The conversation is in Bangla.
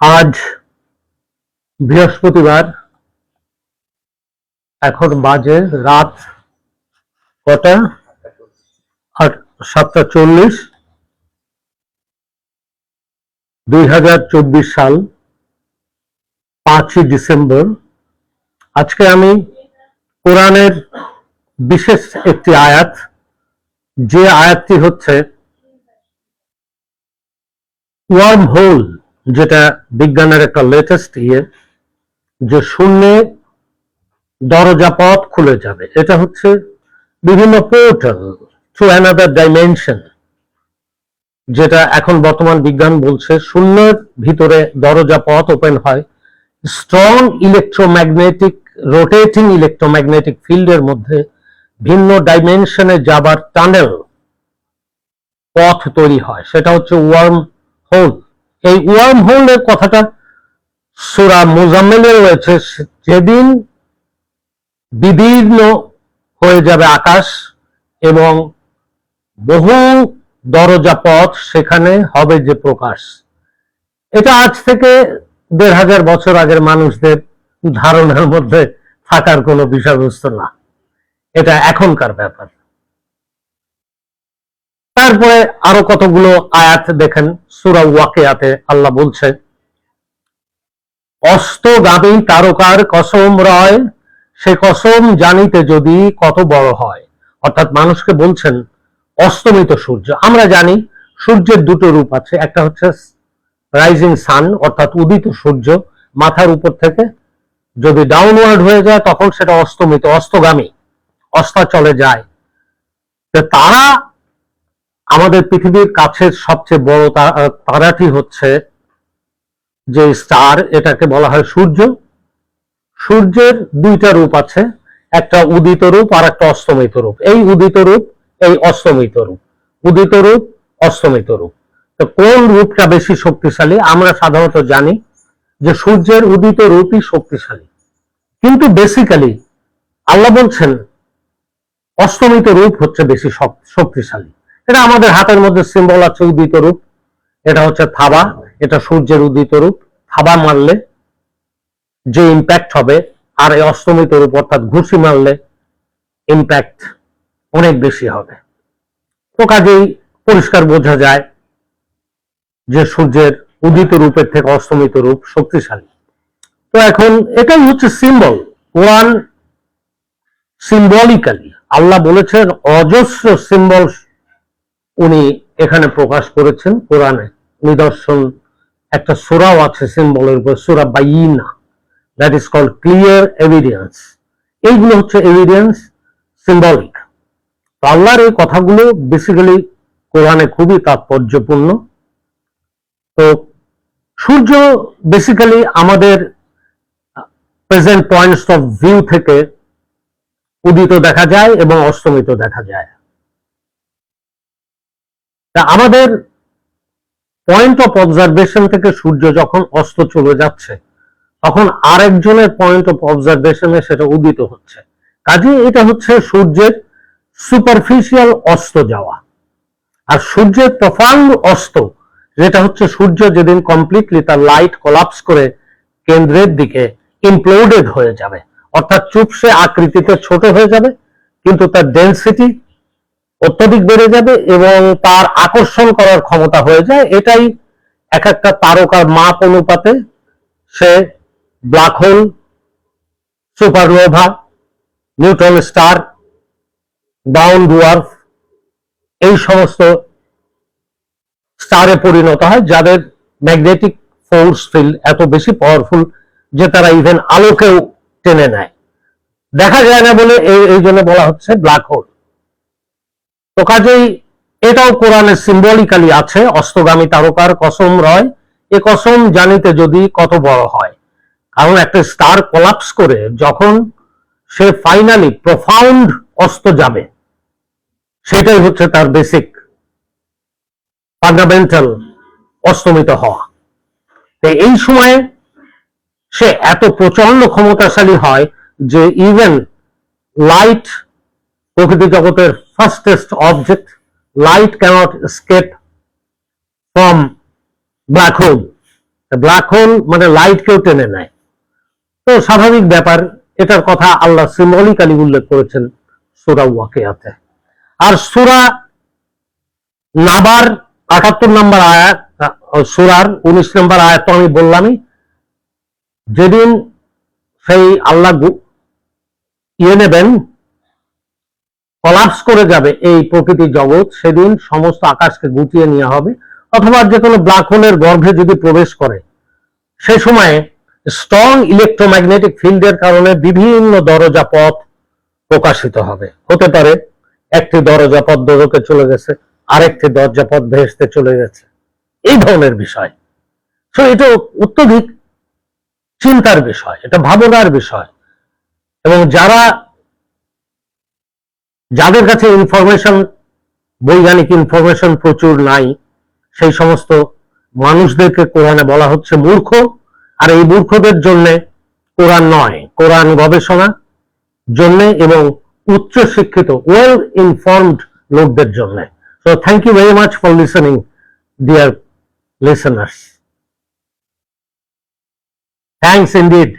আজ বৃহস্পতিবার এখন বাজে রাত কটা? সাতটা চল্লিশ। দুই হাজার চব্বিশ সাল, পাঁচই ডিসেম্বর। আজকে আমি কোরআনের বিশেষ একটি আয়াত, যে আয়াতটি হচ্ছে, ওয়ার্ম হোল যেটা বিজ্ঞানের একটা লেটেস্ট ইয়ে যে শূন্যে দরজা পথ খুলে যাবে। এটা হচ্ছে বিভিন্ন পোর্টাল টু অ্যানাদার ডাইমেনশন যেটা এখন বর্তমান বিজ্ঞান বলছে শূন্যের ভিতরে দরজা পথ ওপেন হয় স্ট্রং ইলেকট্রোম্যাগনেটিক রোটেটিং ইলেকট্রোম্যাগনেটিক ফিল্ডের মধ্যে ভিন্ন ডাইমেনশনে যাবার টানেল পথ তৈরি হয়। সেটা হচ্ছে ওয়ার্ম হোল এই ওয়ার্ম হোলের কথাটা সুরা মুজাম্মেলে রয়েছে, যেদিন বিদীর্ণ হয়ে যাবে আকাশ এবং বহু দরজা পথ সেখানে হবে যে প্রকাশ। এটা আজ থেকে দেড় হাজার বছর আগের মানুষদের ধারণার মধ্যে থাকার কোনো বিষয়বস্তু না। এটা এখনকার ব্যাপার। তারপরে আরও কতগুলো আয়াত দেখেন? সুরা ওয়াকিয়াতে আল্লাহ বলছে অস্তগামী তারকার কসম রয়, সে কসম জানিতে যদি কত বড় হয়। অর্থাৎ মানুষকে বলছেন, অস্তমিত সূর্য। আমরা জানি সূর্যের দুটো রূপ আছে, একটা হচ্ছে রাইজিং সান অর্থাৎ উদিত সূর্য, মাথার উপর থেকে যদি ডাউনওয়ার্ড হয়ে যায়, তখন সেটা অস্তমিত, অস্তগামী, অস্তাচলে যায়। তারা আমাদের পৃথিবীর কাছের সবচেয়ে বড় তারাটি হচ্ছে যে স্টার, এটাকে বলা হয় সূর্য। সূর্যের দুইটা রূপ আছে, একটা উদিত রূপ আর একটা অস্তমিত রূপ। এই উদিত রূপ, এই অস্তমিত রূপ। উদিত রূপ, অস্তমিত রূপ। তো কোন রূপটা বেশি শক্তিশালী? আমরা সাধারণত জানি যে সূর্যের উদিত রূপই শক্তিশালী। কিন্তু বেসিক্যালি আল্লাহ বলছেন, অস্তমিত রূপ হচ্ছে বেশি শক্তিশালী। এটা আমাদের হাতের মধ্যে সিম্বল আছে উদিত রূপ। এটা হচ্ছে থাবা, এটা সূর্যের উদিত রূপ। থাবা মারলে যে ইম্প্যাক্ট হবে, আর এই অস্তমিত রূপ অর্থাৎ ঘুষি মারলে ইম্প্যাক্ট অনেক বেশি হবে। তো কাজেই পরিষ্কার বোঝা যায় যে সূর্যের উদিত রূপের থেকে অস্তমিত রূপ শক্তিশালী। তো এখন এটাই হচ্ছে সিম্বল কোরআন সিম্বলিক্যালি আল্লাহ বলেছেন, অজস্র সিম্বল উনি এখানে প্রকাশ করেছেন কোরআনে। নিদর্শন, একটা সুরাও আছে সিম্বলের উপর, সুরা বাইনা। That is called clear evidence এইগুলো হচ্ছে এভিডেন্স সিম্বলিক তো আল্লাহর এই কথাগুলো বেসিক্যালি কোরআনে খুবই তাৎপর্যপূর্ণ। তো সূর্য বেসিক্যালি আমাদের প্রেজেন্ট পয়েন্টস অফ ভিউ থেকে উদিত দেখা যায় এবং অস্তমিত দেখা যায়। তা আমাদের পয়েন্ট অফ অবজারভেশন থেকে সূর্য যখন অস্ত চলে যাচ্ছে, তখন আরেকজনের পয়েন্ট অফ অবজারভেশনে সেটা উদিত হচ্ছে। কাজে এটা হচ্ছে সূর্যের সুপারফিশিয়াল অস্ত যাওয়া। আর সূর্যের প্রফাউন্ড অস্ত, যেটা হচ্ছে সূর্য যেদিন কমপ্লিটলি তার লাইট কোলাপস করে কেন্দ্রের দিকে ইমপ্লোডেড হয়ে যাবে। অর্থাৎ চুপসে আকৃতিতে ছোট হয়ে যাবে, কিন্তু তার ডেন্সিটি অত্যধিক বেড়ে যাবে এবং তার আকর্ষণ করার ক্ষমতা হয়ে যায়। এটাই এক একটা তারকার মাপ অনুপাতে সে black hole supernova neutron star down dwarf এই সমস্ত স্টারে পরিণত হয়, যাদের ম্যাগনেটিক ফোর্স ফিল্ড এত বেশি পাওয়ারফুল যে তারা ইভেন আলোকেও টেনে নেয়। দেখা যায় না বলে এই জন্য বলা হচ্ছে ব্ল্যাক হোল তো কাজেই এটাও কোরআনে সিম্বলিক্যালি আছে অস্তগামী তারকার কসম রয়, এ কসম জানিতে যদি কত বড় হয়। কারণ একটা স্টার কোলাপস করে যখন সে ফাইনালি প্রফাউন্ড অস্ত যাবে, সেটাই হচ্ছে তার বেসিক ফান্ডামেন্টাল অস্তমিত হওয়া। তো এই সময়ে সে এত প্রচণ্ড ক্ষমতাশালী হয় যে ইভেন লাইট প্রকৃতি জগতের fastest object, light cannot escape from black hole. Black hole মানে লাইট কেউ টেনে নেয়। তো স্বাভাবিক ব্যাপার, এটার কথা আল্লাহ সিম্বলিক্যালি উল্লেখ করেছেন সুরা ওয়াকিয়াতে। আর সুরা নাবার আটাত্তর নম্বর আয়াত সুরার উনিশ নম্বর আয়াত তো আমি বললামই, যেদিন সেই আল্লাহ ইয়ে নেবেন কলাপস করে যাবে এই প্রকৃতি জগৎ, সেদিন সমস্ত আকাশকে গুটিয়ে নেওয়া হবে। অথবা যে কোনো ব্ল্যাক হোলের গর্ভে যদি প্রবেশ করে, সে সময়ে স্ট্রং ইলেকট্রোম্যাগনেটিক ফিল্ডের কারণে বিভিন্ন দরজা পথ প্রকাশিত হবে। হতে পারে একটি দরজা পথ দোদকে চলে গেছে, আরেকটি দরজা পথ ভেসতে চলে গেছে। এই ধরনের বিষয়। তো এটা অত্যধিক চিন্তার বিষয়, এটা ভাবনার বিষয়। এবং যারা যাদের কাছে ইনফরমেশন বৈজ্ঞানিক ইনফরমেশন প্রচুর নাই, সেই সমস্ত মানুষদেরকে কোরআনে বলা হচ্ছে মূর্খ, আর এই মূর্খদের জন্য কোরআন নয়, কোরআন গবেষণা জন্য এবং উচ্চ শিক্ষিত ওয়েল ইনফর্মড লোকদের জন্য। So thank you very much for listening dear listeners thanks indeed